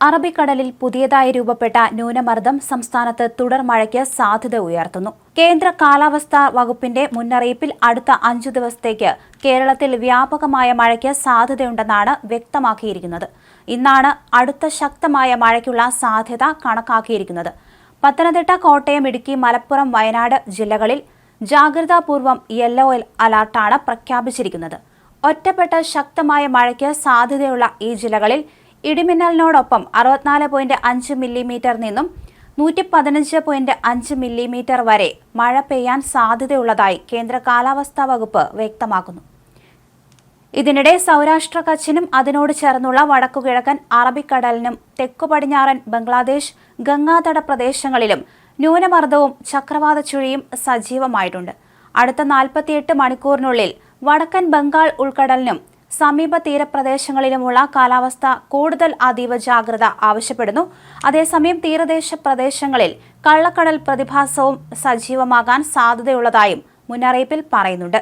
അറബിക്കടലിൽ പുതിയതായി രൂപപ്പെട്ട ന്യൂനമർദ്ദം സംസ്ഥാനത്ത് തുടർ മഴയ്ക്ക് സാധ്യത ഉയർത്തുന്നു. കേന്ദ്ര കാലാവസ്ഥാ വകുപ്പിന്റെ മുന്നറിയിപ്പിൽ അടുത്ത അഞ്ചു ദിവസത്തേക്ക് കേരളത്തിൽ വ്യാപകമായ മഴയ്ക്ക് സാധ്യതയുണ്ടെന്നാണ് വ്യക്തമാക്കിയിരിക്കുന്നത്. ഇന്നാണ് അടുത്ത ശക്തമായ മഴയ്ക്കുള്ള സാധ്യത കണക്കാക്കിയിരിക്കുന്നത്. പത്തനംതിട്ട കോട്ടയം ഇടുക്കി മലപ്പുറം വയനാട് ജില്ലകളിൽ ജാഗ്രതാപൂർവം യെല്ലോ അലർട്ടാണ് പ്രഖ്യാപിച്ചിരിക്കുന്നത്. ഒറ്റപ്പെട്ട ശക്തമായ മഴയ്ക്ക് സാധ്യതയുള്ള ഈ ജില്ലകളിൽ ഇടിമിന്നലിനോടൊപ്പം അറുപത്തിനാല് പോയിന്റ് അഞ്ച് മില്ലിമീറ്റർ നിന്നും നൂറ്റി പതിനഞ്ച് പോയിന്റ് അഞ്ച് മില്ലിമീറ്റർ വരെ മഴ പെയ്യാൻ സാധ്യതയുള്ളതായി കേന്ദ്ര കാലാവസ്ഥാ വകുപ്പ് വ്യക്തമാക്കുന്നു. ഇതിനിടെ സൗരാഷ്ട്ര കച്ചിനും അതിനോട് ചേർന്നുള്ള വടക്കുകിഴക്കൻ അറബിക്കടലിനും തെക്കു പടിഞ്ഞാറൻ ബംഗ്ലാദേശ് ഗംഗാതട പ്രദേശങ്ങളിലും ന്യൂനമർദ്ദവും ചക്രവാത ചുഴിയും സജീവമായിട്ടുണ്ട്. അടുത്ത നാൽപ്പത്തിയെട്ട് മണിക്കൂറിനുള്ളിൽ വടക്കൻ ബംഗാൾ ഉൾക്കടലിനും സമീപ തീരപ്രദേശങ്ങളിലുമുള്ള കാലാവസ്ഥ കൂടുതൽ അതീവ ജാഗ്രത ആവശ്യപ്പെടുന്നു. അതേസമയം തീരദേശ പ്രദേശങ്ങളിൽ കള്ളക്കടൽ പ്രതിഭാസവും സജീവമാകാൻ സാധ്യതയുള്ളതായും മുന്നറിയിപ്പിൽ പറയുന്നുണ്ട്.